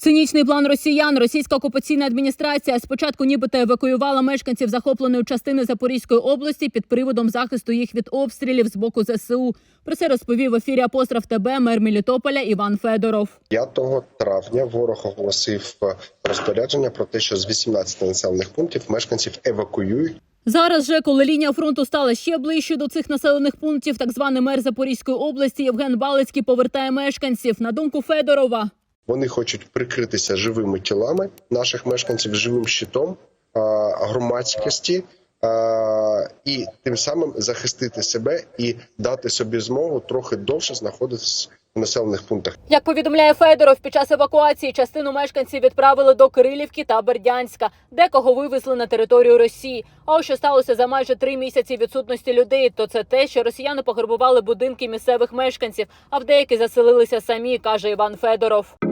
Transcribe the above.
Цинічний план росіян. Російська окупаційна адміністрація спочатку нібито евакуювала мешканців захопленої частини Запорізької області під приводом захисту їх від обстрілів з боку ЗСУ. Про це розповів в ефірі Апостроф ТБ мер Мелітополя Іван Федоров. 5 травня ворог оголосив е, розпорядження про те, що з 18 населених пунктів мешканців евакуюють. Зараз же, коли лінія фронту стала ще ближче до цих населених пунктів, так званий мер Запорізької області Євген Балицький повертає мешканців. На думку Федорова, Вони хочуть прикритися живими тілами наших мешканців, живим щитом громадськості і тим самим захистити себе і дати собі змогу трохи довше знаходитися в населених пунктах. Як повідомляє Федоров, під час евакуації частину мешканців відправили до Кирилівки та Бердянська, декого вивезли на територію Росії. А ось що сталося за майже три місяці відсутності людей, то це те, що росіяни пограбували будинки місцевих мешканців, а в деякі заселилися самі, каже Іван Федоров.